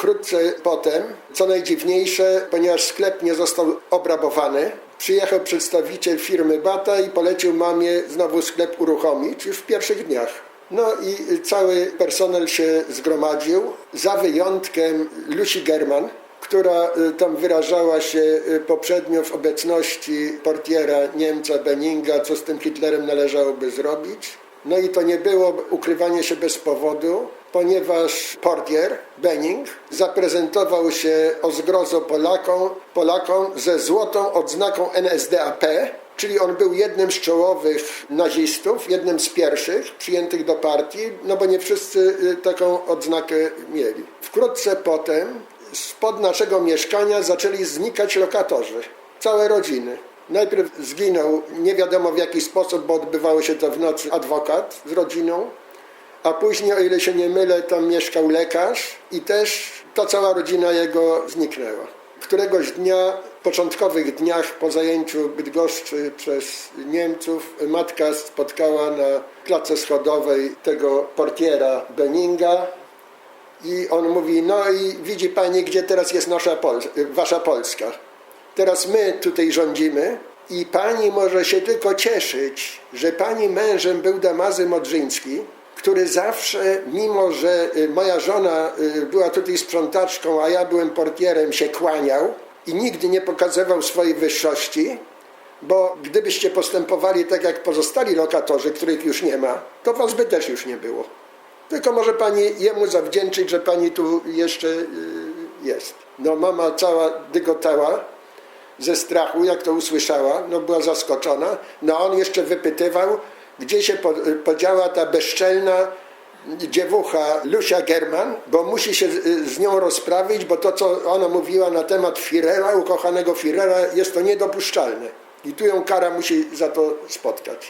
wkrótce potem, co najdziwniejsze, ponieważ sklep nie został obrabowany, przyjechał przedstawiciel firmy Bata i polecił mamie znowu sklep uruchomić już w pierwszych dniach. No i cały personel się zgromadził, za wyjątkiem Lucy German, która y, tam wyrażała się y, poprzednio w obecności portiera Niemca Benninga, co z tym Hitlerem należałoby zrobić. No i to nie było ukrywanie się bez powodu, ponieważ portier Benning zaprezentował się o zgrozo Polakom, Polakom ze złotą odznaką NSDAP, czyli on był jednym z czołowych nazistów, jednym z pierwszych przyjętych do partii, no bo nie wszyscy y, taką odznakę mieli. Wkrótce potem spod naszego mieszkania zaczęli znikać lokatorzy, całe rodziny. Najpierw zginął nie wiadomo w jaki sposób, bo odbywało się to w nocy, adwokat z rodziną, a później, o ile się nie mylę, tam mieszkał lekarz i też ta cała rodzina jego zniknęła. Któregoś dnia, w początkowych dniach po zajęciu Bydgoszczy przez Niemców, matka spotkała na klatce schodowej tego portiera Benninga, i on mówi, no i widzi pani, gdzie teraz jest nasza Pol wasza Polska. Teraz my tutaj rządzimy i pani może się tylko cieszyć, że pani mężem był Damazy Modrzyński, który zawsze, mimo że y, moja żona y, była tutaj sprzątaczką, a ja byłem portierem, się kłaniał i nigdy nie pokazywał swojej wyższości, bo gdybyście postępowali tak jak pozostali lokatorzy, których już nie ma, to was by też już nie było. Tylko może pani jemu zawdzięczyć, że pani tu jeszcze y, jest. No mama cała dygotała ze strachu, jak to usłyszała, no była zaskoczona. No on jeszcze wypytywał, gdzie się po- podziała ta bezczelna dziewucha Lucia German, bo musi się z nią rozprawić, bo to, co ona mówiła na temat Firera, ukochanego Firera, jest to niedopuszczalne. I tu ją kara musi za to spotkać.